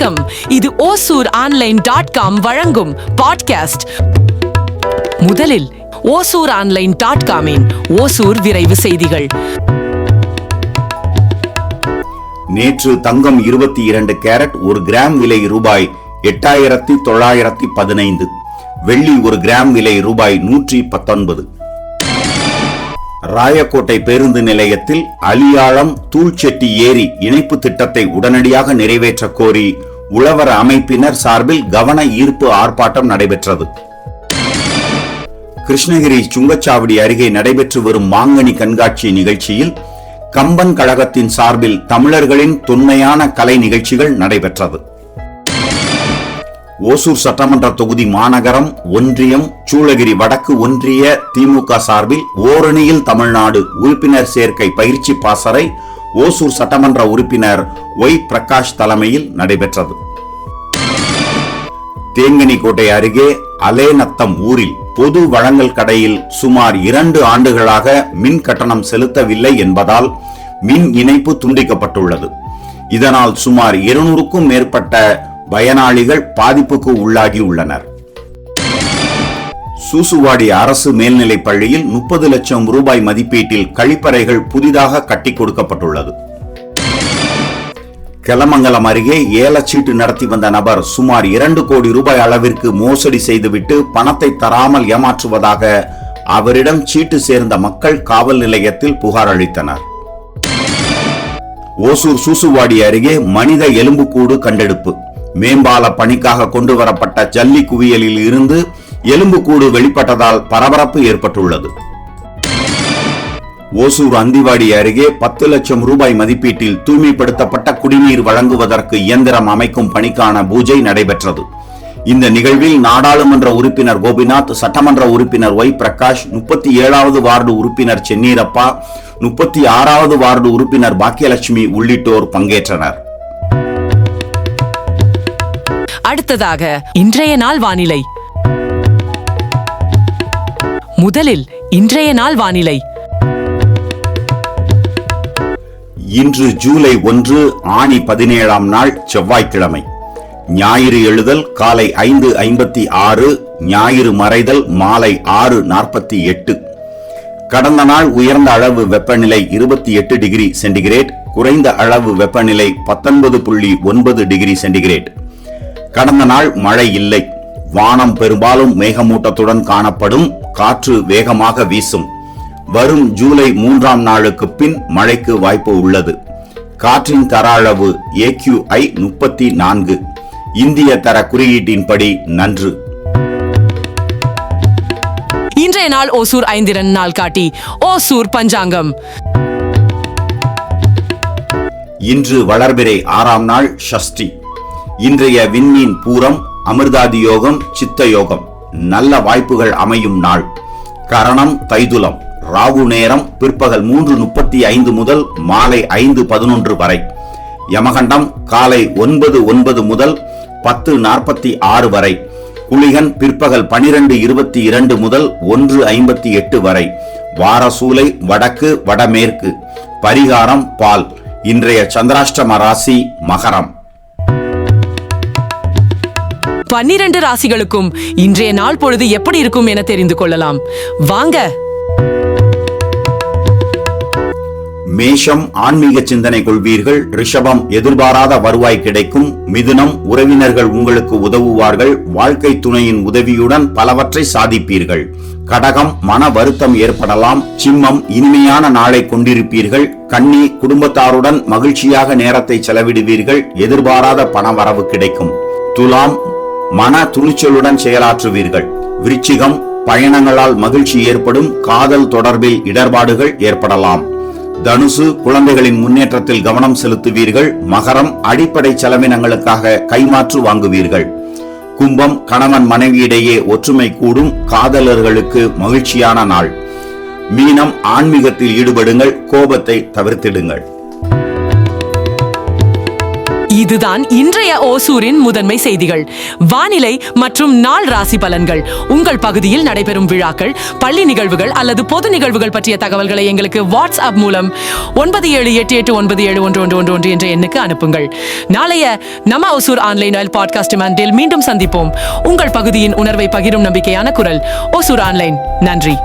வணக்கம். இது Hosur online dot com வழங்கும் பாட்காஸ்ட் முதலில் ஓசூர் ஆன்லைன் டாட் காமின் ஓசூர் விரைவு செய்திகள். நேற்று தங்கம் இருபத்தி இரண்டு கேரட் ஒரு கிராம் விலை ரூபாய் எட்டாயிரத்தி தொள்ளாயிரத்தி பதினைந்து. வெள்ளி ஒரு கிராம் விலை ரூபாய் நூற்றி பத்தொன்பது. ராயக்கோட்டை பேருந்து நிலையத்தில் அலியாளம் தூள்செட்டி ஏரி இணைப்பு திட்டத்தை உடனடியாக நிறைவேற்ற கோரி உழவர அமைப்பினர் சார்பில் கவன ஈர்ப்பு ஆர்ப்பாட்டம் நடைபெற்றது. கிருஷ்ணகிரி சுங்கச்சாவடி அருகே நடைபெற்று வரும் மாங்கனி கண்காட்சி நிகழ்ச்சியில் கம்பன் கழகத்தின் சார்பில் தமிழர்களின் தொன்மையான கலை நிகழ்ச்சிகள் நடைபெற்றது. ஓசூர் சட்டமன்ற தொகுதி மாநகரம் ஒன்றியம் சூளகிரி வடக்கு ஒன்றிய திமுக சார்பில் ஓரணியில் தமிழ்நாடு உறுப்பினர் சேர்க்கை பயிற்சி பாசறை ஓசூர் சட்டமன்ற உறுப்பினர் ஒய் பிரகாஷ் தலைமையில் நடைபெற்றது. தேங்கனிக்கோட்டை அருகே அலேநத்தம் ஊரில் பொது வழங்கல் கடையில் சுமார் இரண்டு ஆண்டுகளாக மின் கட்டணம் செலுத்தவில்லை என்பதால் மின் இணைப்பு துண்டிக்கப்பட்டுள்ளது. இதனால் சுமார் இருநூறுக்கும் மேற்பட்ட பயனாளிகள் பாதிப்புக்கு உள்ளாகி உள்ளனர் சூசுவாடி அரசு மேல்நிலைப் பள்ளியில் முப்பது லட்சம் ரூபாய் மதிப்பீட்டில் கழிப்பறைகள் புதிதாக கட்டி கொடுக்கப்பட்டுள்ளது. கெலமங்கலம் அருகே ஏலச்சீட்டு நடத்தி வந்த நபர் சுமார் இரண்டு கோடி ரூபாய் அளவிற்கு மோசடி செய்துவிட்டு பணத்தை தராமல் ஏமாற்றுவதாக அவரிடம் சீட்டு சேர்ந்த மக்கள் காவல் நிலையத்தில் புகார் அளித்தனர். ஓசூர் சூசுவாடி அருகே மனித எலும்புக்கூடு கண்டெடுப்பு. மேம்பால பணிக்காக கொண்டு வரப்பட்ட ஜல்லி குவியலில் இருந்து எலும்புக்கூடு வெளிப்பட்டதால் பரபரப்பு ஏற்பட்டுள்ளது. ஓசூர் அந்திவாடி அருகே பத்து லட்சம் ரூபாய் மதிப்பீட்டில் தூய்மைப்படுத்தப்பட்ட குடிநீர் வழங்குவதற்கு இயந்திரம் அமைக்கும் பணிக்கான பூஜை நடைபெற்றது. இந்த நிகழ்வில் நாடாளுமன்ற உறுப்பினர் கோபிநாத் சட்டமன்ற உறுப்பினர் ஒய் பிரகாஷ் முப்பத்தி ஏழாவது வார்டு உறுப்பினர் சென்னீரப்பா முப்பத்தி ஆறாவது வார்டு உறுப்பினர் பாக்கியலட்சுமி உள்ளிட்டோர் பங்கேற்றனர். அடுத்ததாக இன்றைய நாள் வானிலை. முதலில் இன்றைய நாள் வானிலை. இன்று ஜூலை ஒன்று ஆணி பதினேழாம் நாள் செவ்வாய்க்கிழமை. ஞாயிறு எழுதல் காலை ஐந்து ஐம்பத்தி ஆறு ஞாயிறு மறைதல் மாலை ஆறு நாற்பத்தி எட்டு. கடந்த நாள் உயர்ந்த அளவு வெப்பநிலை இருபத்தி எட்டு டிகிரி சென்டிகிரேட் குறைந்த அளவு வெப்பநிலை பத்தொன்பது புள்ளி ஒன்பது டிகிரி சென்டிகிரேட். கடந்த நாள் மழை இல்லை. வானம் பெரும்பாலும் மேகமூட்டத்துடன் காணப்படும் காற்று வேகமாக வீசும். வரும் ஜூலை மூன்றாம் நாளுக்கு பின் மழைக்கு வாய்ப்பு உள்ளது. காற்றின் தர அளவு ஏக்யூஐ முப்பத்தி நான்கு. இந்திய தர குறியீட்டின்படி நன்று. இன்றைய நாள் ஓசூர் ஐந்திரன் நாள் காட்டி. ஓசூர் பஞ்சாங்கம். இன்று வளர்பிறை ஆறாம் நாள் ஷஷ்டி. இன்றைய விண்மீன் பூரம் அமிர்தாதி யோகம் சித்த யோகம். நல்ல வாய்ப்புகள் அமையும் நாள். கரணம் தைதுலம். ராகு நேரம் பிற்பகல் மூன்று முப்பத்தி ஐந்து முதல் மாலை ஐந்து பதினொன்று வரை. யமகண்டம் காலை ஒன்பது ஒன்பது முதல் பத்து நாற்பத்தி ஆறு வரை. குளிகன் பிற்பகல் பனிரெண்டு இருபத்தி இரண்டு முதல் ஒன்று ஐம்பத்தி எட்டு வரை. வாரசூலை வடக்கு வடமேற்கு. பரிகாரம் பால். இன்றைய சந்திராஷ்டம ராசி மகரம். பன்னிரண்டு ராசிகளுக்கும் இன்றைய நாள் பொழுது எப்படி இருக்கும் என தெரிந்து கொள்ளலாம். வாங்க மேஷம் ஆன்மீக சிந்தனை கொள்வீர்கள். ரிஷபம் எதிர்பாராத வருவாய் கிடைக்கும். மிதுனம் உறவினர்கள் உங்களுக்கு உதவுவார்கள். வாழ்க்கை துணையின் உதவியுடன் பலவற்றை சாதிப்பீர்கள். கடகம் மன வருத்தம் ஏற்படலாம். சிம்மம் இனிமையான நாளை கொண்டிருப்பீர்கள். கன்னி குடும்பத்தாருடன் மகிழ்ச்சியாக நேரத்தை செலவிடுவீர்கள். எதிர்பாராத பண வரவு கிடைக்கும். துலாம் மன துணிச்சலுடன் செயலாற்றுவீர்கள். விருச்சிகம் பயணங்களால் மகிழ்ச்சி ஏற்படும். காதல் தொடர்பில் இடர்பாடுகள் ஏற்படலாம். தனுசு குழந்தைகளின் முன்னேற்றத்தில் கவனம் செலுத்துவீர்கள். மகரம் அடிப்படை செலவினங்களுக்காக கைமாற்று வாங்குவீர்கள். கும்பம் கணவன் மனைவியிடையே ஒற்றுமை கூடும். காதலர்களுக்கு மகிழ்ச்சியான நாள். மீனம் ஆன்மீகத்தில் ஈடுபடுங்கள். கோபத்தை தவிர்த்திடுங்கள். இதுதான் இன்றைய ஓசூரின் முதன்மை செய்திகள். வானிலை மற்றும் நாள் ராசி பலன்கள். உங்கள் பகுதியில் நடைபெறும் விழாக்கள் பள்ளி நிகழ்வுகள் அல்லது பொது நிகழ்வுகள் பற்றிய தகவல்களை எங்களுக்கு வாட்ஸ்அப் மூலம் ஒன்பது ஏழு எட்டு எட்டு ஒன்பது ஏழு ஒன்று ஒன்று ஒன்று ஒன்று என்ற எண்ணுக்கு அனுப்புங்கள். நாளைய நம்ம ஓசூர் ஆன்லைன் ஆயில் பாட்காஸ்ட் மாண்டில் மீண்டும் சந்திப்போம். உங்கள் பகுதியின் உணர்வை பகிரும் நம்பிக்கையான குரல். ஓசூர் ஆன்லைன். நன்றி.